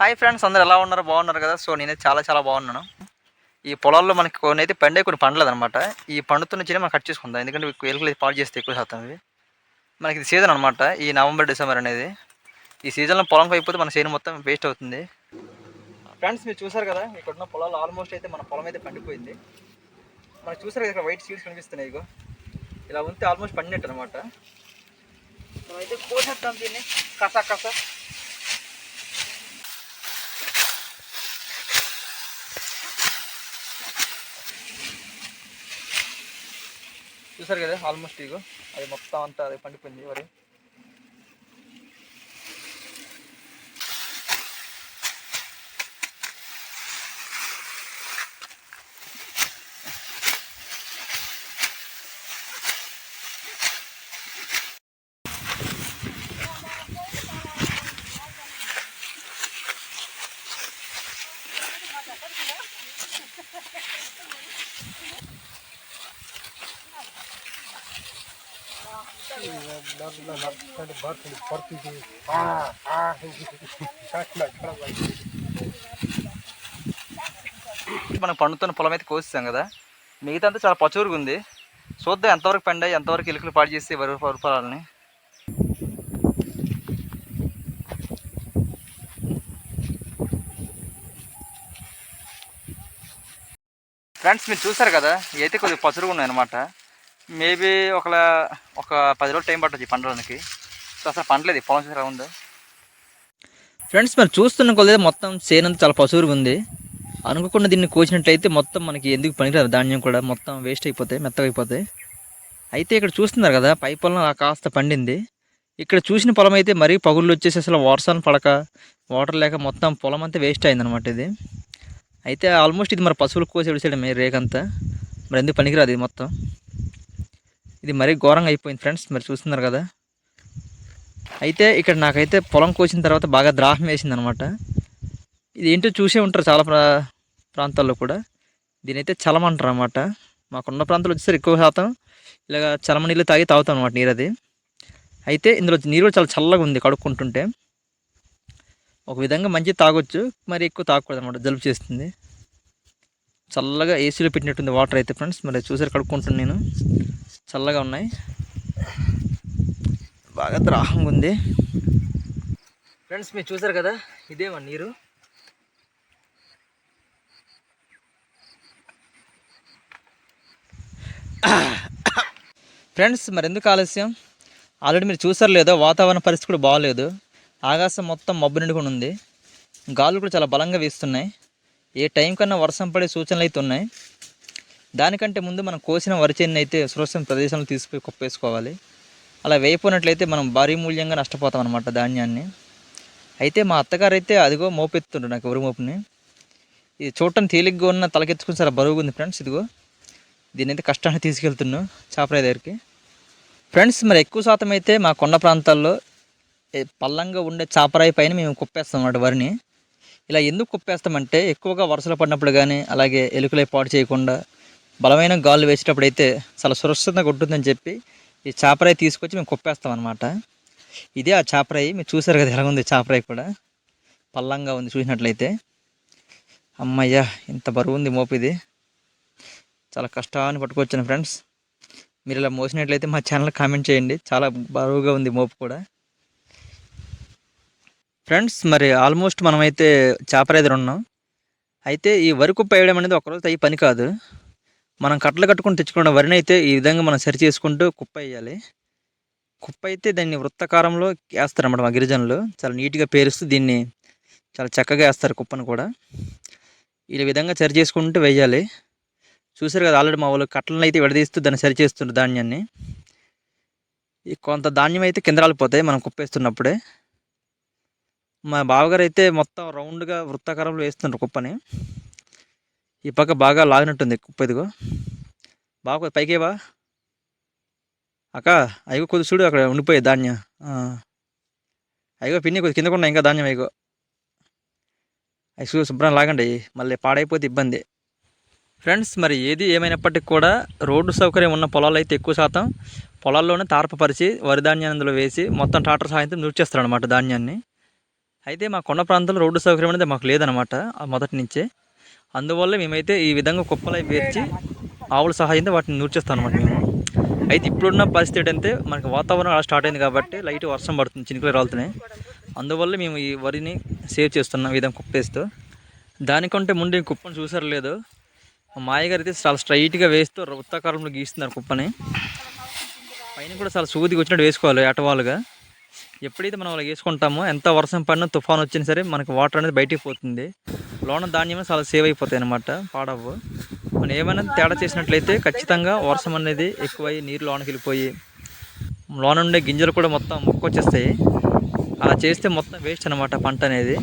Hi friends అందరు ఎలా ఉన్నారు? బాగున్నారు కదా? సో నేనైతే చాలా చాలా బాగున్నాను. ఈ పొలాల్లో మనకి కొన్ని అయితే పండే కొన్ని పండలేదు అనమాట ఈ పండుతున్న చిన్న మనం కట్ చేసుకుందాం. ఎందుకంటే ఎక్కువ ఎలుకలు పాడు చేస్తే ఎక్కువ శాతం ఇవి. మనకి ఇది సీజన్ అనమాట ఈ నవంబర్ డిసెంబర్ అనేది. ఈ సీజన్లో పొలం అయిపోతే మన చేను మొత్తం వేస్ట్ అవుతుంది. ఫ్రెండ్స్ మీరు చూసారు కదా ఇక్కడ ఉన్న పొలాలు ఆల్మోస్ట్ అయితే మన పొలం అయితే పండిపోయింది. మనం చూసారు కదా ఇక్కడ వైట్ సీడ్స్ కనిపిస్తున్నాయి ఇగో. ఇలా ఉంటే ఆల్మోస్ట్ పండినట్టు అనమాట మనమైతే కోసేస్తాం దీన్ని. కసా కసా. చూసారు కదా ఆల్మోస్ట్ ఇగో. అది మొత్తం అంతా అది పండిపోయింది వరి మనం పండుతున్న పొలం అయితే కోసిస్తాం కదా. మిగతా అంతా చాలా పచ్చూరుగా ఉంది చూద్దాం ఎంతవరకు పండాయి ఎంతవరకు ఎలుకలు పాడు చేసి వరి పొలాలని ఫ్రెండ్స్ మీరు చూసారు కదా ఇవి అయితే కొద్దిగా పసురుగా ఉన్నాయి అనమాట మేబీ ఒక ఒక పది రోజులు టైం పట్టచ్చు పండడానికి సో అసలు పండలేదు పొలం చేసి ఉందో. ఫ్రెండ్స్ మరి చూస్తున్న కొద్ది మొత్తం చేనంతా చాలా పశువుగా ఉంది. అనుకోకుండా దీన్ని కోసినట్టయితే మొత్తం మనకి ఎందుకు పనికిరాదు? ధాన్యం కూడా మొత్తం వేస్ట్ అయిపోతాయి. మెత్తగైపోతాయి అయితే ఇక్కడ చూస్తున్నారు కదా పై పొలం ఆ కాస్త పండింది. ఇక్కడ చూసిన పొలం అయితే మరీ పగుళ్ళు వచ్చేసి అసలు వర్షాలు పడక వాటర్ లేక మొత్తం పొలం అంతా వేస్ట్ అయిందనమాట ఇది. అయితే ఆల్మోస్ట్ ఇది మరి పశువులు కోసి విడిచాడు మీరు రేకంతా. మరి ఎందుకు పనికిరాదు ఇది మొత్తం? ఇది మరీ ఘోరంగా అయిపోయింది ఫ్రెండ్స్ మరి చూస్తున్నారు కదా. అయితే ఇక్కడ నాకైతే పొలం కోసిన తర్వాత బాగా ద్రాహం వేసింది అనమాట ఇది ఏంటో చూసే ఉంటారు చాలా ప్రా ప్రాంతాల్లో కూడా. దీని అయితే చలమంటారు అనమాట మాకున్న ప్రాంతాలు వచ్చేసరికి ఎక్కువ శాతం ఇలాగ చలమ నీళ్ళు తాగి తాగుతాం అనమాట నీరు అది. అయితే ఇందులో నీరు కూడా చాలా చల్లగా ఉంది కడుక్కుంటుంటే. ఒక విధంగా మంచి తాగొచ్చు మరి ఎక్కువ తాగకూడదు అనమాట జలుబు చేస్తుంది. చల్లగా ఏసీలో పెట్టినట్టుంది వాటర్ అయితే ఫ్రెండ్స్ మరి చూసారు కడుక్కుంటున్నాను నేను. చల్లగా ఉన్నాయి. బాగా దాహంగా ఉంది. ఫ్రెండ్స్ మీరు చూసారు కదా ఇదేమా నీరు. ఫ్రెండ్స్ మరి ఎందుకు ఆలస్యం? ఆల్రెడీ మీరు చూసారు లేదో వాతావరణ పరిస్థితి కూడా బాగాలేదు. ఆకాశం మొత్తం మబ్బు నిండుకొని ఉంది. గాలులు కూడా చాలా బలంగా వీస్తున్నాయి. ఏ టైం కన్నా వర్షం పడే సూచనలు అయితే ఉన్నాయి. దానికంటే ముందు మనం కోసిన వరిచేన్ని అయితే సురక్షిత ప్రదేశంలో తీసుకుపోయి కుప్పేసుకోవాలి. అలా వేయపోయినట్లయితే మనం భారీ మూల్యంగా నష్టపోతాం అనమాట ధాన్యాన్ని. అయితే మా అత్తగారు అయితే అదిగో మోపెత్తుండ్రు నాకు ఎవరి మోపుని. ఇది చూడటం తేలిగ్గా ఉన్న తలకెత్తుకుని చాలా బరువుగా ఉంది ఫ్రెండ్స్ ఇదిగో. దీని అయితే కష్టాన్ని తీసుకెళ్తున్నాను చాపరాయి దగ్గరికి. ఫ్రెండ్స్ మరి ఎక్కువ శాతం అయితే మా కొండ ప్రాంతాల్లో పల్లంగా ఉండే చాపరాయి పైన మేము కుప్పేస్తాం అన్నమాట వరిని. ఇలా ఎందుకు కుప్పేస్తామంటే ఎక్కువగా వరుసలు పడినప్పుడు కానీ అలాగే ఎలుకలై పాడు చేయకుండా బలమైన గాలు వేసేటప్పుడు అయితే చాలా సురక్షితంగా ఉంటుందని చెప్పి ఈ చాపరాయి తీసుకొచ్చి మేము కుప్పేస్తాం అనమాట ఇదే ఆ చాపరాయి మీరు చూసారు కదా ఎలా ఉంది చాపరాయి కూడా? పల్లంగా ఉంది చూసినట్లయితే. అమ్మయ్యా ఇంత బరువు ఉంది మోపు ఇది. చాలా కష్టాన్ని పట్టుకొచ్చాను ఫ్రెండ్స్. మీరు ఇలా మోసినట్లయితే మా ఛానల్ కామెంట్ చేయండి. చాలా బరువుగా ఉంది మోపు కూడా. ఫ్రెండ్స్ మరి ఆల్మోస్ట్ మనమైతే చేపల ఉన్నాం. అయితే ఈ వరకు కుప్ప వేయడం అనేది ఒకరోజు అయ్యి పని కాదు. మనం కట్టలు కట్టుకుని తెచ్చుకున్న వరిని అయితే ఈ విధంగా మనం సరి చేసుకుంటూ కుప్ప వేయాలి. కుప్ప అయితే దాన్ని వృత్తాకారంలో వేస్తారన్నమాట మా గిరిజనులు. చాలా నీట్గా పేరుస్తూ దీన్ని చాలా చక్కగా వేస్తారు కుప్పను కూడా. ఈ విధంగా సరి చేసుకుంటూ వేయాలి. చూసారు కదా ఆల్రెడీ మా వాళ్ళు కట్టలను అయితే విడదీస్తూ దాన్ని సరి చేస్తుండ్రు ధాన్యాన్ని. ఈ కొంత ధాన్యం అయితే కింద రాలిపోతాయి మనం కుప్పేస్తున్నప్పుడే మా బావగారు అయితే మొత్తం రౌండ్గా వృత్తాకారంలో వేస్తుండ్రు కుప్పని. ఈ పక్క బాగా లాగినట్టుంది. కుప్ప ఇదిగో. బాగా పైకేవా అక్క అయ్యో కొద్ది చూడు అక్కడ ఉండిపోయే ధాన్యం. అయ్యో పిన్ని కొద్ది కిందకుండా ఇంకా ధాన్యం అయ్యో. అయ్యి శుభ్రం లాగండి. మళ్ళీ పాడైపోతే ఇబ్బంది. ఫ్రెండ్స్ మరి ఏది ఏమైనప్పటికీ కూడా రోడ్డు సౌకర్యం ఉన్న పొలాలు అయితే ఎక్కువ శాతం పొలాల్లోనే తారపరిచి వరి ధాన్యాన్ని అందులో వేసి మొత్తం ట్రాక్టర్ సాయంత్రం నూర్చేస్తారు అనమాట ధాన్యాన్ని. అయితే మా కొండ ప్రాంతంలో రోడ్డు సౌకర్యం అనేది మాకు లేదనమాట మొదటి నుంచే. అందువల్ల మేమైతే ఈ విధంగా కుప్పలై పేర్చి ఆవుల సహాయంతో వాటిని నూర్చేస్తాం అనమాట మేము. అయితే ఇప్పుడున్న పరిస్థితి ఏంటంటే మనకి వాతావరణం అలా స్టార్ట్ అయింది కాబట్టి లైట్ వర్షం పడుతుంది చినుకులు రాలుతున్నాయి. అందువల్ల మేము ఈ వరిని సేవ్ చేస్తున్నాం ఈ విధంగా కుప్పేస్తూ దానికంటే ముందు ఈ కుప్పను చూసారు లేదు మా మాయగారు అయితే చాలా స్ట్రైట్గా వేస్తూ వృత్తాకారంలో గీస్తున్నారు కుప్పని. పైన కూడా చాలా సూదికి వచ్చినట్టు వేసుకోవాలి అటవాలుగా. ఎప్పుడైతే మనం అలా వేసుకుంటామో ఎంత వర్షం పడినా తుఫాన్ వచ్చినా సరే మనకి వాటర్ అనేది బయటికి పోతుంది. లోన ధాన్యం చాలా సేవ్ అయిపోతాయి అనమాట పాడవు మనం ఏమైనా తేడా చేసినట్లయితే ఖచ్చితంగా వర్షం అనేది ఎక్కువై నీరు లోనకి వెళ్ళిపోయి లోన ఉండే గింజలు కూడా మొత్తం మొక్కొచ్చేస్తాయి. అలా చేస్తే మొత్తం వేస్ట్ అనమాట పంట అనేది.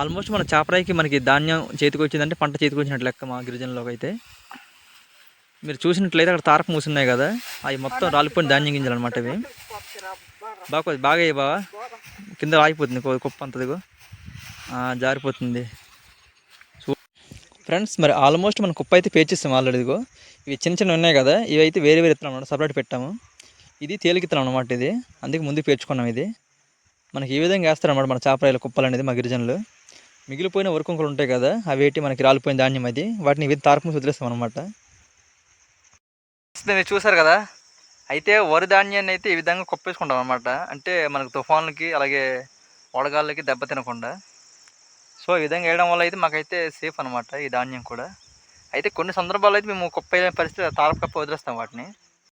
ఆల్మోస్ట్ మన చాపరాయికి మనకి ధాన్యం చేతికి వచ్చిందంటే పంట చేతికి వచ్చినట్లు లెక్క మా గిరిజనలోకి అయితే. మీరు చూసినట్లయితే అక్కడ తారపు మూసున్నాయి కదా అవి మొత్తం రాలిపోయిన ధాన్యం గింజలు అనమాట ఇవి. బాగా బాగా అయ్యి బావా. కింద ఆగిపోతుంది కుప్ప అంతదిగో జారిపోతుంది. ఫ్రెండ్స్ మరి ఆల్మోస్ట్ మనం కుప్ప అయితే పేర్చిస్తాం ఆల్రెడీ ఇదిగో. ఇవి చిన్న చిన్న ఉన్నాయి కదా ఇవి అయితే వేరే వేరే ఇత్తనం అనమాట సపరేట్ పెట్టాము. ఇది తేలికిత్తనం అనమాట ఇది. అందుకే ముందు పేర్చుకున్నాం ఇది. మనకి ఈ విధంగా వేస్తారనమాట మన చేపరాయల కుప్పలు అనేది మా గిరిజనులు. మిగిలిపోయిన వరకుంకులు ఉంటాయి కదా అవి ఏంటి మనకి రాలిపోయిన ధాన్యం అది. వాటిని ఇవి తారకం వదిలేస్తాం అనమాట మీరు చూసారు కదా అయితే వరి ధాన్యాన్ని అయితే ఈ విధంగా కుప్పేసుకుంటాం అనమాట అంటే మనకు తుఫాన్లకి అలాగే వడగాళ్ళకి దెబ్బ తినకుండా. సో ఈ విధంగా వేయడం వల్ల అయితే మాకైతే సేఫ్ అనమాట ఈ ధాన్యం కూడా. అయితే కొన్ని సందర్భాల్లో అయితే మేము కుప్ప పరిస్థితి తారపు కప్ప వదిలేస్తాం వాటిని.